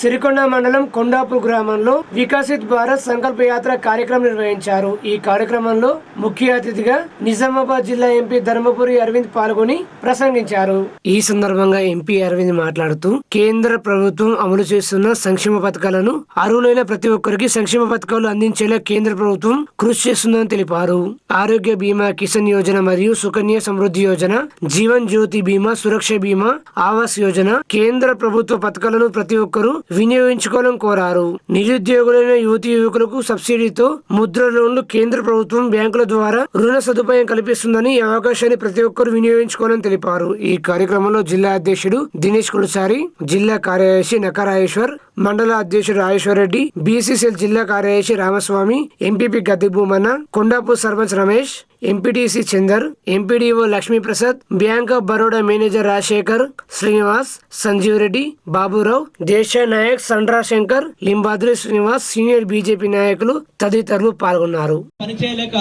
సిరికొండ మండలం కొండాపూర్ గ్రామంలో వికసిత్ భారత్ సంకల్ప యాత్ర కార్యక్రమం నిర్వహించారు. ఈ కార్యక్రమంలో ముఖ్య అతిథిగా నిజామాబాద్ జిల్లా ఎంపీ ధర్మపురి అరవింద్ పాల్గొని ప్రసంగించారు. ఈ సందర్భంగా ఎంపీ అరవింద్ మాట్లాడుతూ కేంద్ర ప్రభుత్వం అమలు చేస్తున్న సంక్షేమ పథకాలను అర్హులైన ప్రతి ఒక్కరికి సంక్షేమ పథకాలు అందించేలా కేంద్ర ప్రభుత్వం కృషి చేస్తుందని తెలిపారు. ఆరోగ్య బీమా కిసాన్ యోజన మరియు సుకన్య సమృద్ధి యోజన జీవన్ జ్యోతి బీమా సురక్ష బీమా ఆవాస్ యోజన కేంద్ర ప్రభుత్వ పథకాలను ప్రతి ఒక్కరూ వినియోగించుకోవాలని కోరారు నిరుద్యోగులైన యువతి యువకులకు సబ్సిడీతో ముద్ర లోన్లు కేంద్ర ప్రభుత్వం బ్యాంకుల ద్వారా రుణ సదుపాయం కల్పిస్తుందని ఈ అవకాశాన్ని ప్రతి ఒక్కరూ వినియోగించుకోవాలని తెలిపారు. ఈ కార్యక్రమంలో జిల్లా అధ్యక్షుడు దినేష్ కులసారి జిల్లా కార్యదర్శి నకరాయేశ్వర్ మండల అధ్యక్షుడు రాజేశ్వరరెడ్డి బీసీసీఎల్ జిల్లా కార్యదర్శి Ramaswamy MPP Gadde Bhoomanna Kondapur sarpanch Ramesh MPTC Chandar MPDO Lakshmiprasad bank of Baroda manager Rajasekhar Srinivas Sanjeev Reddy Baburao Desha Naik Sandra Shankar Limbadri Srinivas senior BJP నాయకులు తదితరులు పాల్గొన్నారు. పని చేయలేక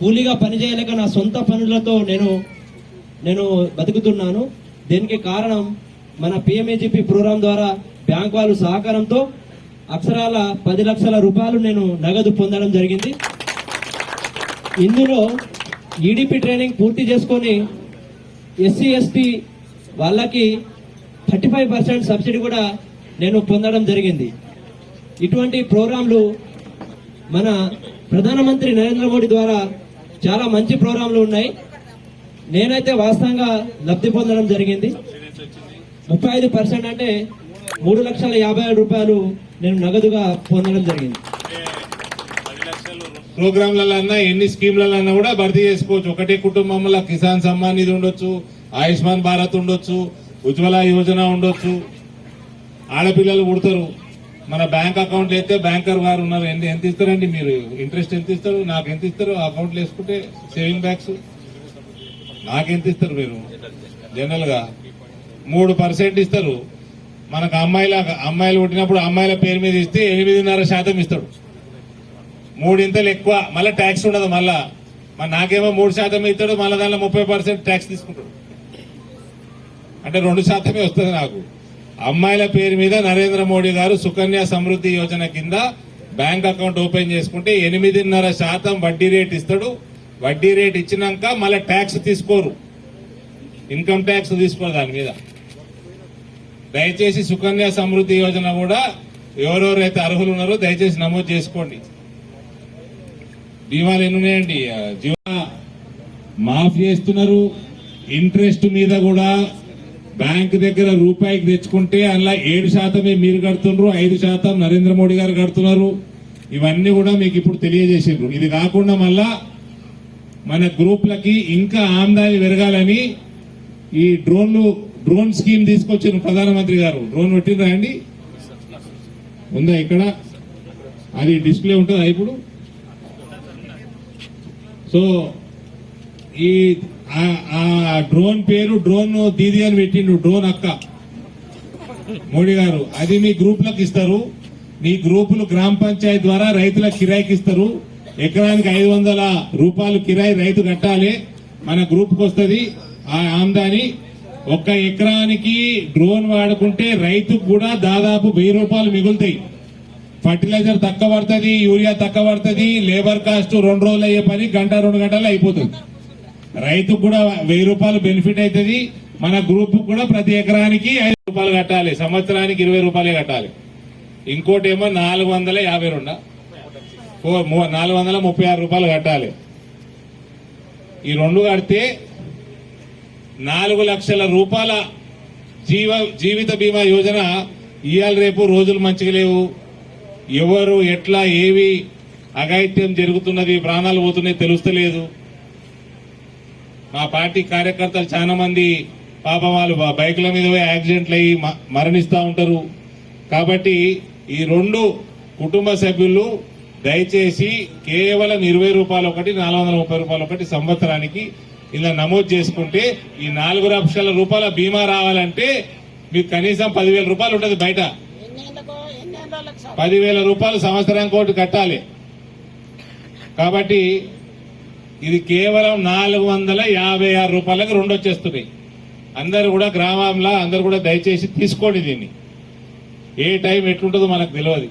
కూలీగా పనిచేయలేక నా సొంత పనులతో నేను నేను బతుకుతున్నాను. దీనికి కారణం మన పిఎంఏజీపీ ప్రోగ్రాం ద్వారా బ్యాంక్ వాళ్ళు సహకారంతో అక్షరాల పది లక్షల రూపాయలు నేను నగదు పొందడం జరిగింది. ఇందులో ఈడిపి ట్రైనింగ్ పూర్తి చేసుకొని ఎస్సీ ఎస్టీ వాళ్ళకి థర్టీ ఫైవ్ పర్సెంట్ సబ్సిడీ కూడా నేను పొందడం జరిగింది. ఇటువంటి ప్రోగ్రాంలు మన ప్రధానమంత్రి నరేంద్ర మోడీ ద్వారా చాలా మంచి ప్రోగ్రాంలు ఉన్నాయి. నేనైతే వాస్తవంగా లబ్ధి పొందడం జరిగింది. ముప్పై ఐదు పర్సెంట్ అంటే మూడు లక్షల యాభై ఆరు రూపాయలు నేను నగదుగా పొందడం జరిగింది. ప్రోగ్రాంలన్నా ఎన్ని స్కీమ్లన్నా కూడా భర్తీ చేసుకోవచ్చు. ఒకటే కుటుంబంలో కిసాన్ సమ్మాన్ నిధి ఉండొచ్చు ఆయుష్మాన్ భారత్ ఉండొచ్చు ఉజ్వల యోజన ఉండొచ్చు. ఆడపిల్లలు పుడతారు. మన బ్యాంక్ అకౌంట్ అయితే బ్యాంకర్ వారు ఉన్నారు. ఎంత ఎంత ఇస్తారండి మీరు? ఇంట్రెస్ట్ ఎంత ఇస్తారు? నాకు ఎంత ఇస్తారు? అకౌంట్లో వేసుకుంటే సేవింగ్ బ్యాంక్స్. నాకెంత ఇస్తారు మీరు? జనరల్గా మూడు పర్సెంట్ ఇస్తారు. మనకు అమ్మాయిల అమ్మాయిలు పుట్టినప్పుడు అమ్మాయిల పేరు మీద ఇస్తే ఎనిమిదిన్నర శాతం ఇస్తాడు. మూడింతలు ఎక్కువ మళ్ళీ ట్యాక్స్ ఉండదు మళ్ళా. మరి నాకేమో మూడు శాతం ఇస్తాడు మళ్ళీ దానిలో ముప్పై పర్సెంట్ ట్యాక్స్ తీసుకుంటాడు. అంటే రెండు శాతమే వస్తుంది నాకు. అమ్మాయిల పేరు మీద నరేంద్ర మోడీ గారు సుకన్య సమృద్ధి యోజన కింద బ్యాంక్ అకౌంట్ ఓపెన్ చేసుకుంటే ఎనిమిదిన్నర శాతం వడ్డీ రేట్ ఇస్తాడు. వడ్డీ రేట్ ఇచ్చినాక మళ్ళీ ట్యాక్స్ తీసుకోరు. ఇన్కమ్ ట్యాక్స్ తీసుకోరు దాని మీద. దయచేసి సుకన్య సమృద్ధి యోజన కూడా ఎవరెవరైతే అర్హులు ఉన్నారో దయచేసి నమోదు చేసుకోండి. బీమాలు ఎన్ని ఉన్నాయండి జీవన మాఫ్ చేస్తున్నారు ఇంట్రెస్ట్ మీద కూడా బ్యాంక్ దగ్గర రూపాయికి తెచ్చుకుంటే అందులో ఏడు శాతమే మీరు కడుతున్నారు ఐదు శాతం నరేంద్ర మోడీ గారు కడుతున్నారు. ఇవన్నీ కూడా మీకు ఇప్పుడు తెలియజేసిండ్రు. ఇది కాకుండా మళ్ళా మన గ్రూప్లకి ఇంకా ఆమ్దాని పెరగాలని ఈ డ్రోన్లు డ్రోన్ స్కీమ్ తీసుకొచ్చిన ప్రధానమంత్రి గారు. డ్రోన్ పెట్టిండ్రా అండి? ఉందా ఇక్కడ? అది డిస్ప్లే ఉంటుందా ఇప్పుడు? సో ఈ ఆ- డ్రోన్ పేరు డ్రోన్ దీది అని పెట్టిండు డ్రోన్ అక్క. మోడీ గారు అది మీ గ్రూప్లకు ఇస్తారు. మీ గ్రూపులు గ్రామ పంచాయతీ ద్వారా రైతుల కిరాయికి ఇస్తారు. ఎకరానికి ఐదు వందల రూపాయలు కిరాయి రైతు కట్టాలి. మన గ్రూప్కి వస్తుంది. ఆ ఆమ్దాని ఒక్క ఎకరానికి డ్రోన్ వాడుకుంటే రైతుకు కూడా దాదాపు వెయ్యి రూపాయలు మిగులుతాయి. ఫర్టిలైజర్ తక్కువ పడుతుంది యూరియా తక్కువ పడుతుంది లేబర్ కాస్ట్ రెండు రోజులు అయ్యే పని గంట రెండు గంటలు అయిపోతుంది. రైతుకు కూడా వెయ్యి రూపాయలు బెనిఫిట్ అవుతుంది. మన గ్రూప్ కూడా ప్రతి ఎకరానికి ఐదు రూపాయలు కట్టాలి సంవత్సరానికి ఇరవై రూపాయలే కట్టాలి. ఇంకోటి ఏమో నాలుగు వందల యాభై రెండు. నాలుగు వందల ముప్పై ఆరు రూపాయలు కట్టాలి. ఈ రెండు కడితే నాలుగు లక్షల రూపాయల జీవ జీవిత బీమా యోజన ఇవాళ రేపు రోజులు మంచిగా లేవు. ఎవరు ఎట్లా ఏవి అఘాయిత్యం జరుగుతున్నది ప్రాణాలు పోతున్నాయి తెలుస్తలేదు. మా పార్టీ కార్యకర్తలు చాలా మంది పాపం వాళ్ళు బైకుల మీద పోయి యాక్సిడెంట్లు అయ్యి మ- మరణిస్తూ ఉంటారు. కాబట్టి ఈ రెండు కుటుంబ సభ్యులు దయచేసి కేవలం ఇరవై రూపాయలు ఒకటి నాలుగు వందల ముప్పై రూపాయలు ఒకటి సంవత్సరానికి ఇలా నమోదు చేసుకుంటే ఈ నాలుగు లక్షల రూపాయల బీమా రావాలంటే మీకు కనీసం పదివేల రూపాయలు ఉంటుంది బయట. పదివేల రూపాయలు సంవత్సరం కోటి కట్టాలి. కాబట్టి ఇది కేవలం నాలుగు వందల యాభై ఆరు రూపాయలకు రెండు వచ్చేస్తున్నాయి. అందరు కూడా గ్రామంలో అందరు కూడా దయచేసి తీసుకోండి దీన్ని. ఏ టైం ఎట్లుంటుందో మనకు తెలియదు.